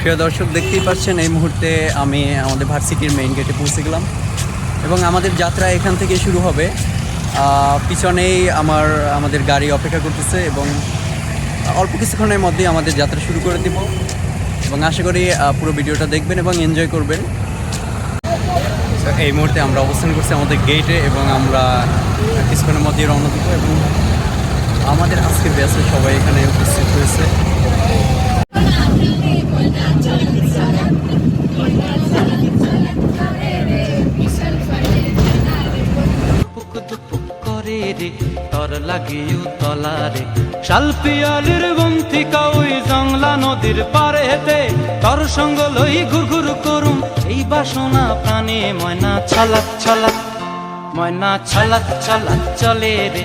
প্রিয় দর্শক, দেখতেই পাচ্ছেন, এই মুহূর্তে আমি আমাদের ভার্সিটির মেইন গেটে পৌঁছে গেলাম। এবং আমাদের যাত্রা এখান থেকে শুরু হবে। পিছনেই আমার, আমাদের গাড়ি অপেক্ষা করতেছে এবং অল্প কিছুক্ষণের মধ্যেই আমাদের যাত্রা শুরু করে দিব। এবং আশা করি পুরো ভিডিওটা দেখবেন এবং এনজয় করবেন। এই মুহূর্তে আমরা অবস্থান করছি আমাদের গেটে এবং আমরা কিছুক্ষণের মধ্যেই রওনা দিব এবং আমাদের আজকের ব্যাসে সবাই এখানে উপস্থিত হয়েছে। তর লাগিও তলারে। শালপিয়ালির ওই জংলা নদীর পারে হেতে তর সঙ্গ লই ঘুর ঘুর করুম। এই বাসনা প্রাণে ময়না ছলাক ছলাক, ময়না ছলাক ছলাক চলে রে।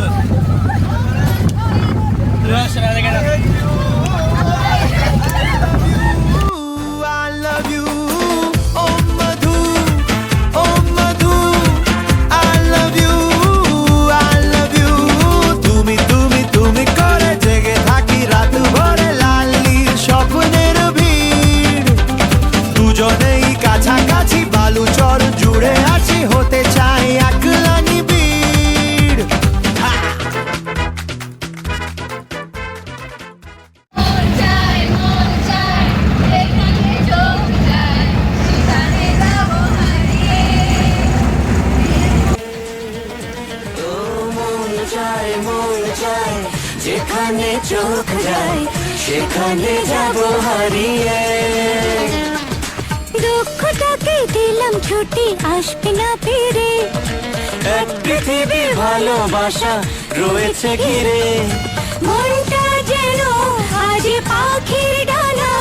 একটা সেখানে যাব হারিয়ে। দুঃখটাকে দিলাম ছুটি আসবে না ফিরে। এক পৃথিবী ভালোবাসা রয়েছে ঘিরে। মনটা যেন আজ পাখির ডানা।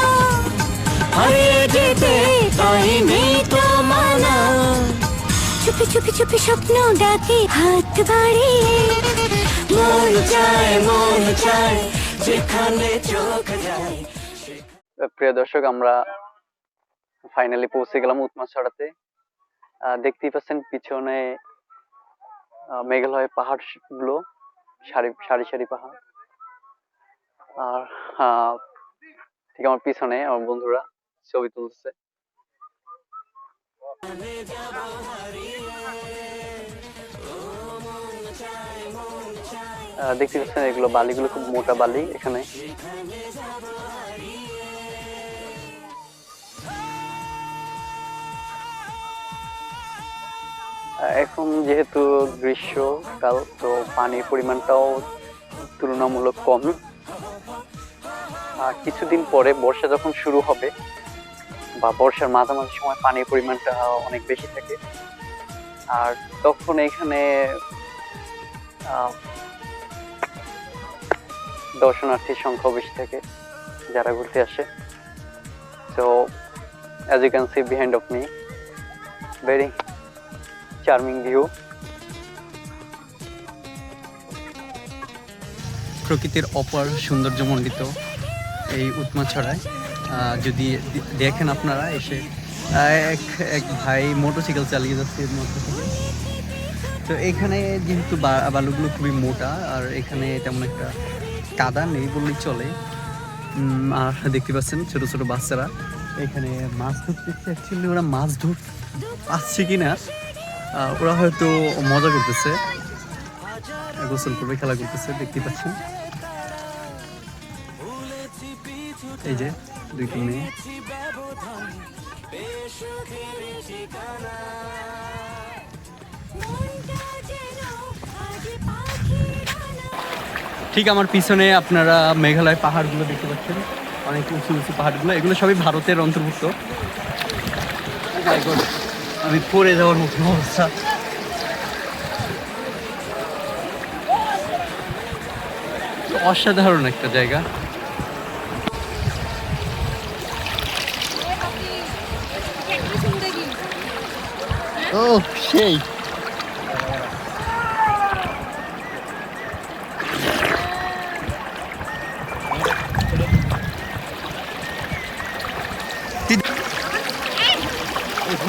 হারিয়ে যেতে তাই নেই তো মানা। চুপি চুপি চুপি স্বপ্ন ডাকে হাত বাড়িয়ে। মন চায় মন চায় যেখানে চোখ যায় প্রিয় দর্শক আমরা ফাইনালি পৌঁছে গেলাম উৎমা ছড়াতে দেখতেই পাচ্ছেন পিছনে মেঘালয় পাহাড়গুলো সারি সারি সারি পাহাড়। আর ঠিক আমার পিছনে আমার বন্ধুরা ছবি তুলছে। দেখতে পাচ্ছেন এগুলো বালিগুলো খুব মোটা বালি এখানে। এখন যেহেতু গ্রীষ্মকাল, তো পানির পরিমাণটাও তুলনামূলক কম। আর কিছুদিন পরে বর্ষা যখন শুরু হবে, বা বর্ষার মাঝামাঝি সময় পানির পরিমাণটা অনেক বেশি থাকে। আর তখন এখানে দর্শনার্থীর সংখ্যা বেশি থাকে, যারা ঘুরতে আসে। So as you can see behind of me very charming view প্রকৃতির অপার সৌন্দর্যমণ্ডিত এই উৎমা ছড়ায়। যদি দেখেন আপনারা এসে এক এক ভাই মোটরসাইকেল চালিয়ে যাচ্ছে তো এখানে যেহেতু বালুগুলো খুবই মোটা, আর এখানে তেমন একটা কাদা নেই বললেই চলে। আর দেখতে পাচ্ছেন ছোট ছোট বাচ্চারা। এখানে মাছ ধরতেছে অ্যাকচুয়ালি ওরা মাছ ধর আসছে কি না ওরা হয়তো মজা করতেছে। গোসল করবে, খেলা করতেছে, দেখতে পাচ্ছেন। এই যে দুই তিন মেয়ে। ঠিক আমার পিছনে আপনারা মেঘালয় পাহাড়গুলো দেখতে পাচ্ছেন। অনেক উঁচু উঁচু পাহাড়গুলো। এগুলো সবই ভারতের অন্তর্ভুক্ত। আমি পড়ে যাওয়ার মতো অবস্থা। অসাধারণ একটা জায়গা। ও সেই।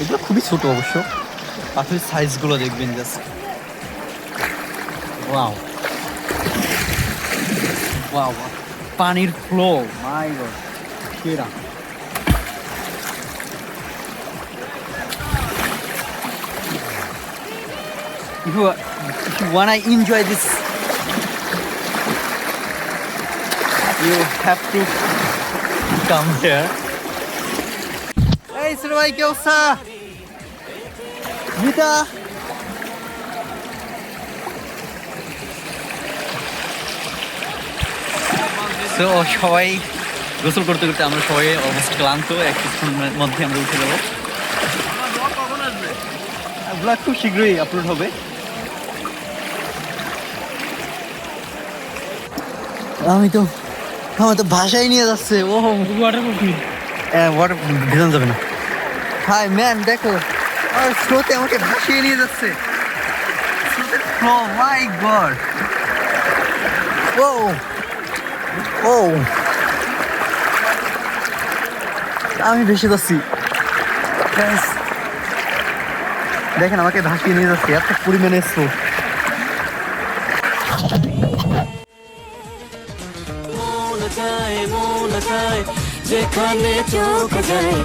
এগুলো খুবই ছোট অবশ্য। পাথরের সাইজগুলো দেখবেন জাস্ট ওয়াও ওয়াও পানির ফ্লো মাই গড সেরা। If you, if you wanna enjoy this you have to come here. Hey, ছোট ভাই কি অবস্থা? গীতা তো সবাই গোসল করতে করতে আমরা সবাই অলমোস্ট ক্লান্ত এক কিছুক্ষণের মধ্যে আমরা উঠে যাব। ব্লগ খুব শীঘ্রই আপলোড হবে। আমি তো আমার তো ভাষাই নিয়ে যাচ্ছে ও ওয়াটার ভেজানো যাবে না। হাই ম্যান দেখো। আর স্রোতে আমাকে ভাসিয়ে নিয়ে যাচ্ছে। স্রোতের মাই গড ও ও আমি ভেসে যাচ্ছি। দেখেন, আমাকে ভাসিয়ে নিয়ে যাচ্ছে। এত পরিমাণে স্রোত। যেখানে চোখ যায়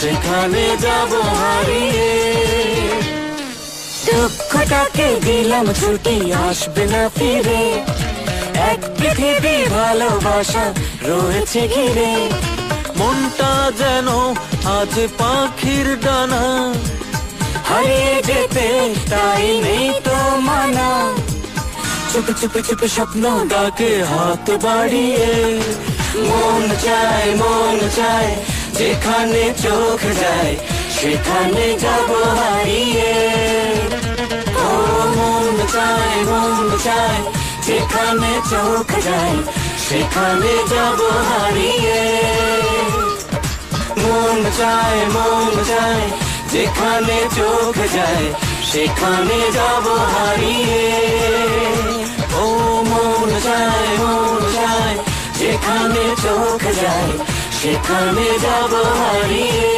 সেখানে যাব হারিয়ে। দুঃখটাকে দিলাম ছুটি, আসবে না ফিরে। এক পৃথিবী ভালোবাসা রয়েছে ঘিরে। মনটা যেন আজ পাখির ডানা। হারিয়ে যেতে তাই নেই তো মানা। চুপে চুপে চুপে স্বপ্ন ডাকে হাত বাড়িয়ে। মন চায় মন চায় যেখানে চোখ যায়, সেখানে যাব হারিয়ে। ও, মন চায় মন চায়, যেখানে চোখ যায়, সেখানে যাব হারিয়ে। মন চায় মন চায়, যেখানে চোখ যায়, সেখানে যাব হারিয়ে। ও, মন চায় মন চায়, যেখানে চোখ যায় সেখানে যাব হারিয়ে